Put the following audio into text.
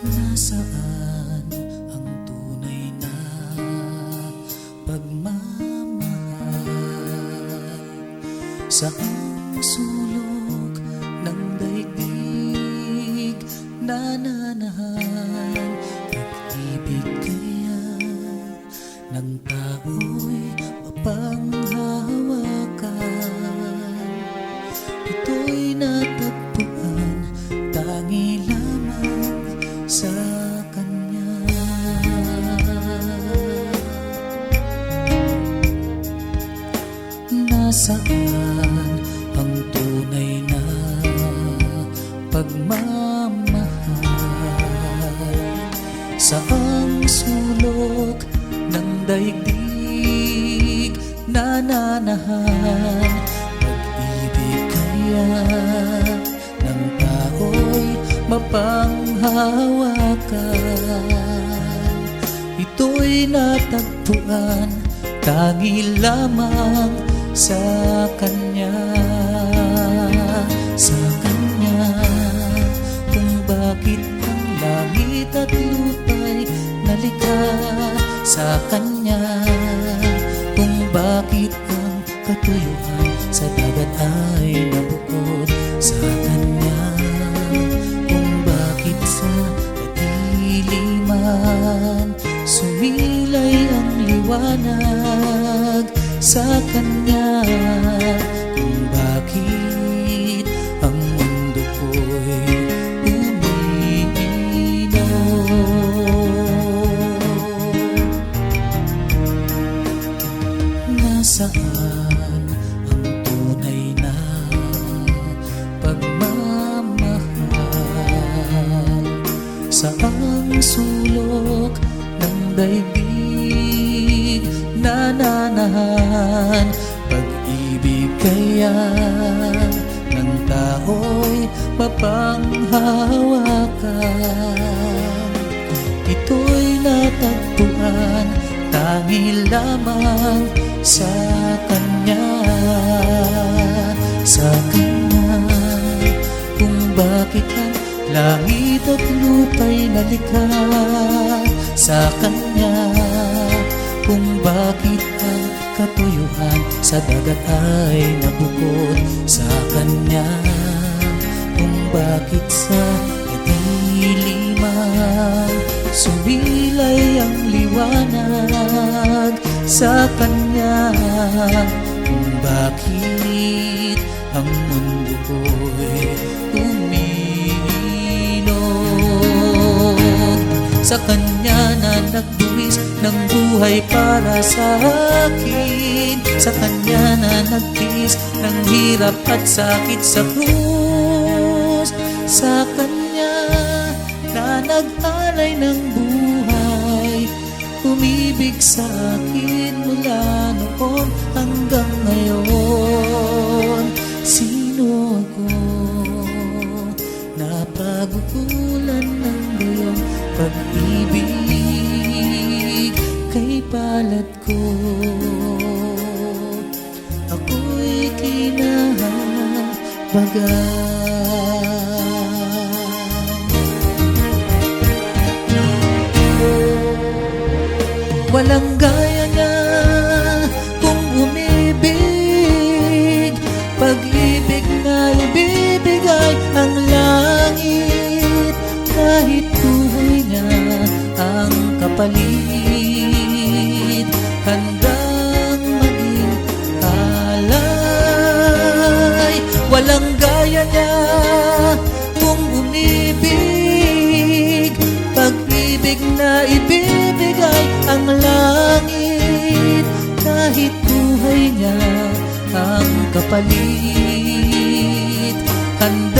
Nasaan ang tunay na pagmamahal? Saang sulok ng daigdig nananahan Nasaan ang tunay na pagmamahal? Saang sulok ng daigdig nananahan Pag-ibig kaya ng tao'y mapanghawakan. Ito'y natagpuan tangi lamang sa Kanya Sa Kanya. Kung bakit ang langit at lupa'y nalikha Sa Kanya? Kung bakit ang katuyuan sa dagat ay nabukod Sa Kanya? Kung bakit sa kadiliman Sumilay ang liwanag sa Kanya. Kung bakit ang mundo ko'y umiilaw Nasaan ang tunay na pagmamahal? Saang sulok ng daigdig nananahan Pag-ibig kaya ng tao'y mapanghawakan. Ito'y natagpuan tangi lamang sa Kanya. Sa Kanya kung bakit ang langit at lupa'y nalikha. Sa Kanya kung bakit ang katuyuan sa dagat ay nabukod Sa Kanya. Kung bakit sa kadiliman Sumilay ang liwanag sa Kanya? Kung bakit ang mundo ko'y umiinog Sa Kanya na nagbuwis ng buhay para sa akin. Sa Kanya na nagtiis ng hirap at sakit sa krus. Sa Kanya na nag-alay ng buhay. Umibig sa akin mula noon hanggang ngayon Kay palad ko. Ako'y kinahabagan Handang maging alay. Walang gaya niya kung umibig. Pag-ibig na ibibigay ang langit. Kahit buhay niya ang kapalit. Handang